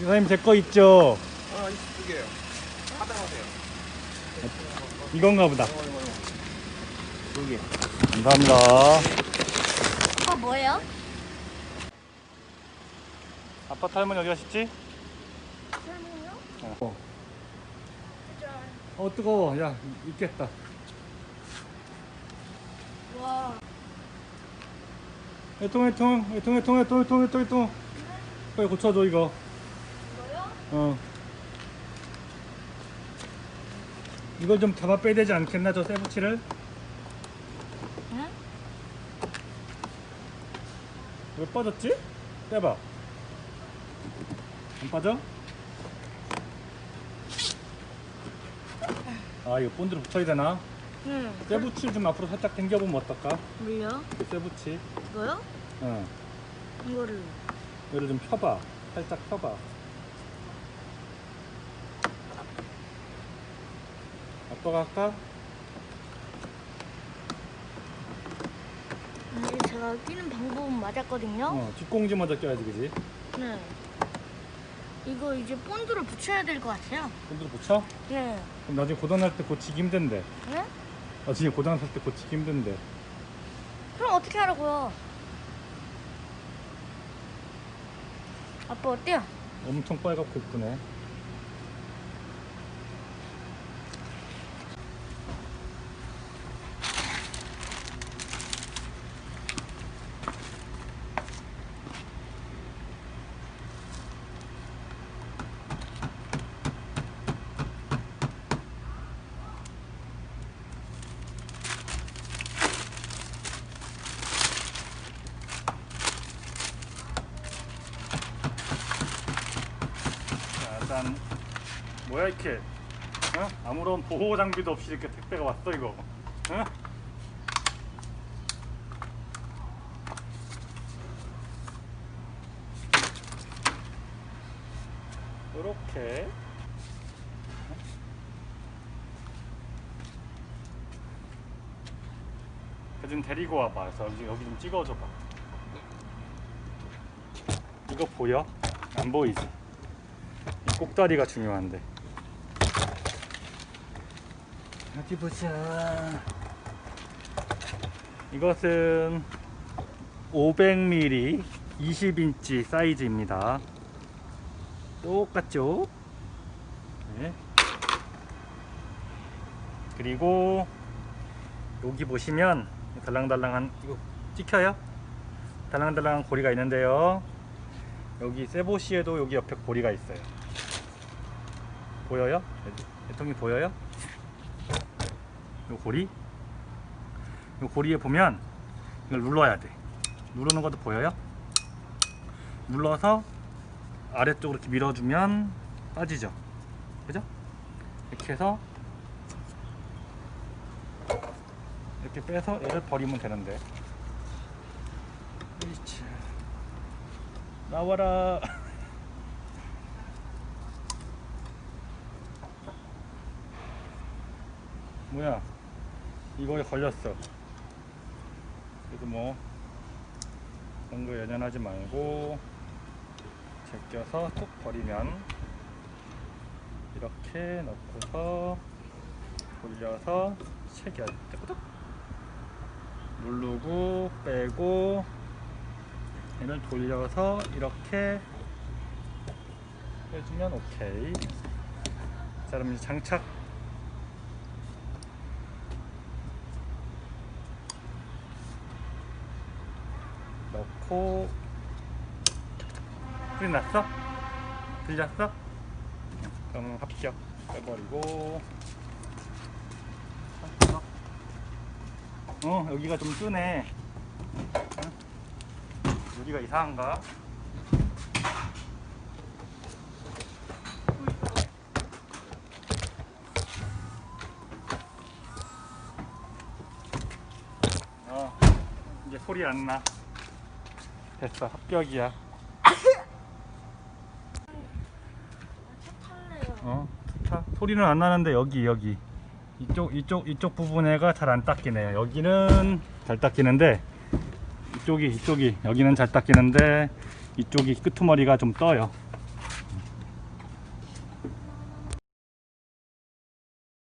사장님 제 거 있죠? 아, 두 개요. 하단하세요. 이건가 보다. 두 개. 감사합니다. 오빠 뭐예요? 아파트 할머니 어디 가셨지? 설명요? 어. 어 뜨거워. 야 있겠다. 와. 애통 애통 애통 애통 애통 애통 애통 애통. 빨리 고쳐줘 이거. 어. 이걸 좀 잡아 빼야 되지 않겠나 저 세부치를? 응? 왜 빠졌지? 빼봐. 안 빠져? 아 이거 본드로 붙여야 되나? 응. 세부치 좀 앞으로 살짝 당겨보면 어떨까? 물려? 그 세부치. 이거요? 응. 이거를. 얘를 좀 펴봐. 살짝 펴봐. 할까? 아니 제가 끼는 방법은 맞았거든요. 어, 뒷공지 먼저 껴야지, 그지? 네. 이거 이제 본드를 붙여야 될 것 같아요. 본드로 붙여? 네. 그럼 나중에 고장 날때 고치기 힘든데. 네? 나중에 고장 날때 고치기 힘든데. 그럼 어떻게 하라고요? 아빠 어때요? 엄청 빨갛고 이쁘네. 일단 뭐야 이렇게? 어? 아무런 보호 장비도 없이 이렇게 택배가 왔어 이거. 어? 이렇게 좀 데리고 와봐. 여기, 여기 좀 찍어줘봐. 이거 보여? 안 보이지? 이 꼭다리가 중요한데. 어디 보자. 이것은 500mm 20인치 사이즈입니다. 똑같죠? 네. 그리고 여기 보시면 달랑달랑한 이거 찍혀요? 달랑달랑한 고리가 있는데요. 여기 세보시에도 여기 옆에 고리가 있어요. 보여요? 애통이 보여요? 요 고리? 요 고리에 보면 이걸 눌러야 돼. 누르는 것도 보여요? 눌러서 아래쪽으로 이렇게 밀어주면 빠지죠. 그죠? 이렇게 해서 이렇게 빼서 얘를 버리면 되는데. 나와라. 뭐야? 이거에 걸렸어. 그래서 뭐 그런 거 연연하지 말고 제껴서 툭 버리면 이렇게 넣고서 돌려서 체결. 뚜꾸뚝. 누르고 빼고 얘를 돌려서 이렇게 해주면 오케이. 자, 그럼 이제 장착. 넣고 소리 났어? 들렸어? 그럼 합격 빼버리고 어 여기가 좀 뜨네 응? 여기가 이상한가? 어 이제 소리 안 나 됐어 합격이야. 차. 어 좋다 소리는 안 나는데 여기 여기. 이쪽 이쪽 이쪽 부분에가 잘 안 닦이네요 여기는 잘 닦이는데 이쪽이 이쪽이. 여기는 잘 닦이는데 이쪽이 끄트머리가 좀 떠요